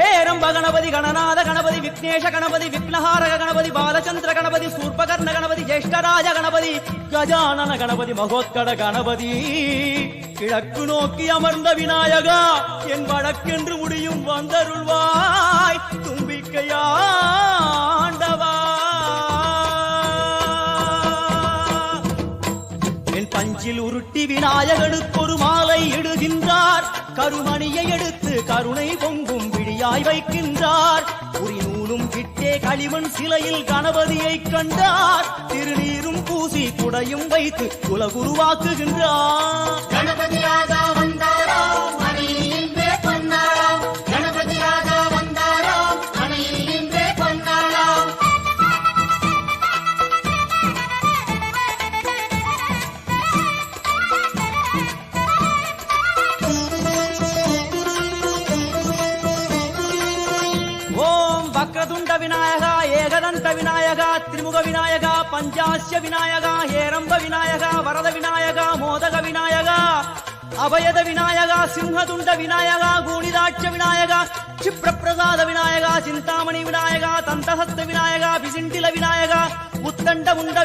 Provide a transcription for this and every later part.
ஹேரம்ப கணபதி கணநாத கணபதி விக்னேஷ கணபதி விக்னஹாரக கணபதி பாலச்சந்திர கணபதி சூர்பகர்ண கணபதி ஜேஷ்டராஜ கணபதி கஜானன கணபதி மகோத்கட கணபதி. கிழக்கு நோக்கி அமர்ந்த விநாயகா என் வழக்கென்று முடியும் வந்தருள்வாய். தும்பிக்கையாண்டவா. என் பஞ்சில் உருட்டி விநாயகனுக்கு ஒரு மாலை இடுகின்றார். கருமணியை எடுத்து கருணை பொங்கும் விடியாய் வைக்கின்றார். குறி நூலும் கிட்டே களிமண் சிலையில் கணபதியை கண்டார். திருநீரும் பூசி குடையும் வைத்து குலகுருவாக்குகின்றார். ஓம் வக்ரதுண்ட விநாயகா ஏகதந்த விநாயகா திரிமுக விநாயகா பஞ்சாஸ்ய விநாயகா ஹேரம்ப விநாயகா வரத விநாயகா மோதக விநாயகா அபயத விநாயகா சிம்ஹதுண்ட விநாயகா கூணிதாட்ச விநாயகா க்ஷிப்ரப்பிரசாத விநாயகா சிந்தாமணி விநாயகா தந்தஹஸ்த விநாயகா விசிண்டில விநாயகா உத்தண்ட உண்ட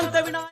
ಅಂತ ವಿನಾ